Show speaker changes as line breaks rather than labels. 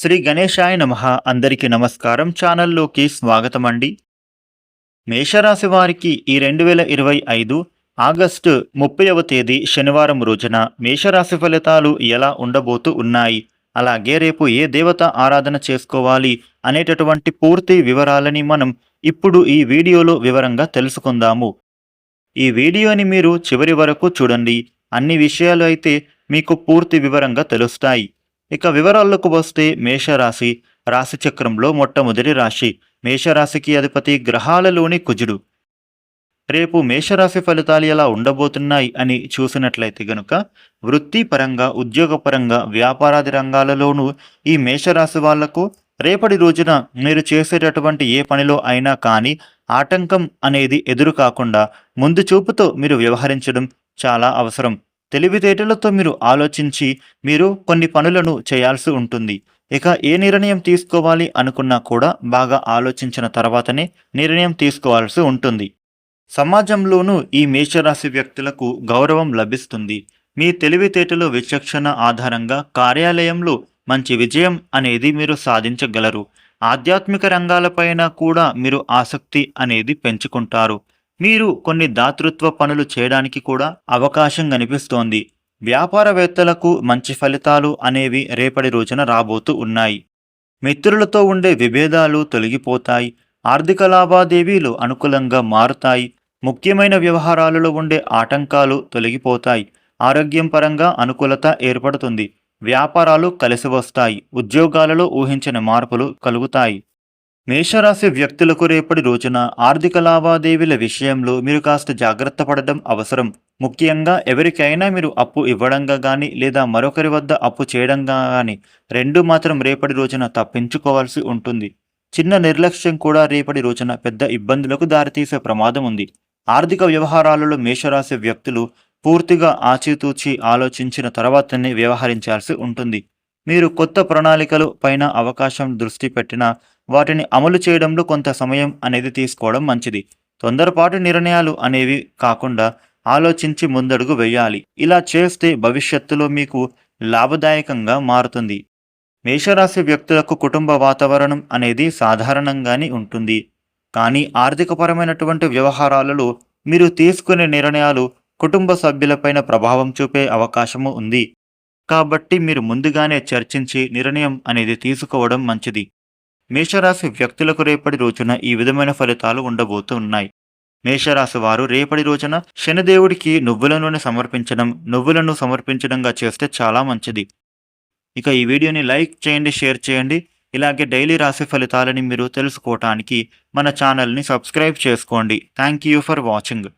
శ్రీ గణేశాయ నమ. అందరికీ నమస్కారం. ఛానల్లోకి స్వాగతం అండి మేషరాశి వారికి ఈ రెండు వేల ఇరవై ఐదు ఆగస్టు ముప్పైవ తేదీ శనివారం రోజున మేషరాశి ఫలితాలు ఎలా ఉండబోతూ ఉన్నాయి? అలాగే రేపు ఏ దేవత ఆరాధన చేసుకోవాలి అనేటటువంటి పూర్తి వివరాలని మనం ఇప్పుడు ఈ వీడియోలో వివరంగా తెలుసుకుందాము. ఈ వీడియోని మీరు చివరి వరకు చూడండి. అన్ని విషయాలు అయితే మీకు పూర్తి వివరంగా తెలుస్తాయి. ఇక వివరాల్లోకి వస్తే మేషరాశి రాశిచక్రంలో మొట్టమొదటి రాశి. మేషరాశికి అధిపతి గ్రహాలలోని కుజుడు. రేపు మేషరాశి ఫలితాలు ఎలా ఉండబోతున్నాయి అని చూసినట్లయితే గనుక వృత్తిపరంగా ఉద్యోగపరంగా వ్యాపారాది రంగాలలోనూ ఈ మేషరాశి వాళ్ళకు రేపటి రోజున మీరు చేసేటటువంటి ఏ పనిలో అయినా కానీ ఆటంకం అనేది ఎదురు కాకుండా ముందు చూపుతో మీరు వ్యవహరించడం చాలా అవసరం. తెలివితేటలతో మీరు ఆలోచించి మీరు కొన్ని పనులను చేయాల్సి ఉంటుంది. ఇక ఏ నిర్ణయం తీసుకోవాలి అనుకున్నా కూడా బాగా ఆలోచించిన తర్వాతనే నిర్ణయం తీసుకోవాల్సి ఉంటుంది. సమాజంలోనూ ఈ మేషరాశి వ్యక్తులకు గౌరవం లభిస్తుంది. మీ తెలివితేటలు విచక్షణ ఆధారంగా కార్యాలయంలో మంచి విజయం అనేది మీరు సాధించగలరు. ఆధ్యాత్మిక రంగాలపైన కూడా మీరు ఆసక్తి అనేది పెంచుకుంటారు. మీరు కొన్ని దాతృత్వ పనులు చేయడానికి కూడా అవకాశం కనిపిస్తోంది. వ్యాపారవేత్తలకు మంచి ఫలితాలు అనేవి రేపటి రోజున రాబోతూ ఉన్నాయి. మిత్రులతో ఉండే విభేదాలు తొలగిపోతాయి. ఆర్థిక లావాదేవీలు అనుకూలంగా మారుతాయి. ముఖ్యమైన వ్యవహారాలలో ఉండే ఆటంకాలు తొలగిపోతాయి. ఆరోగ్యం పరంగా అనుకూలత ఏర్పడుతుంది. వ్యాపారాలు కలిసి వస్తాయి. ఉద్యోగాలలో ఊహించిన మార్పులు కలుగుతాయి. మేషరాశి వ్యక్తులకు రేపటి రోజున ఆర్థిక లావాదేవీల విషయంలో మీరు కాస్త జాగ్రత్త పడడం అవసరం. ముఖ్యంగా ఎవరికైనా మీరు అప్పు ఇవ్వడంగా కానీ లేదా మరొకరి వద్ద అప్పు చేయడంగా కానీ రెండు మాత్రం రేపటి రోజున తప్పించుకోవాల్సి ఉంటుంది. చిన్న నిర్లక్ష్యం కూడా రేపటి రోజున పెద్ద ఇబ్బందులకు దారితీసే ప్రమాదం ఉంది. ఆర్థిక వ్యవహారాలలో మేషరాశి వ్యక్తులు పూర్తిగా ఆచితూచి ఆలోచించిన తర్వాతనే వ్యవహరించాల్సి ఉంటుంది. మీరు కొత్త ప్రణాళికలు పైన అవకాశం దృష్టి పెట్టినా వాటిని అమలు చేయడంలో కొంత సమయం అనేది తీసుకోవడం మంచిది. తొందరపాటు నిర్ణయాలు అనేవి కాకుండా ఆలోచించి ముందడుగు వేయాలి. ఇలా చేస్తే భవిష్యత్తులో మీకు లాభదాయకంగా మారుతుంది. మేషరాశి వ్యక్తులకు కుటుంబ వాతావరణం అనేది సాధారణంగానే ఉంటుంది. కానీ ఆర్థికపరమైనటువంటి వ్యవహారాలలో మీరు తీసుకునే నిర్ణయాలు కుటుంబ సభ్యులపైన ప్రభావం చూపే అవకాశము ఉంది. కాబట్టి మీరు ముందుగానే చర్చించి నిర్ణయం అనేది తీసుకోవడం మంచిది. మేషరాశి వ్యక్తులకు రేపటి రోజున ఈ విధమైన ఫలితాలు ఉండబోతూ ఉన్నాయి. మేషరాశి వారు రేపటి రోజున శనిదేవుడికి నువ్వుల నూనె సమర్పించడం నువ్వులను సమర్పించడంగా చేస్తే చాలా మంచిది. ఇక ఈ వీడియోని లైక్ చేయండి షేర్ చేయండి. ఇలాగే డైలీ రాశి ఫలితాలని మీరు తెలుసుకోవటానికి మన ఛానల్ని సబ్స్క్రైబ్ చేసుకోండి. Thank you for watching.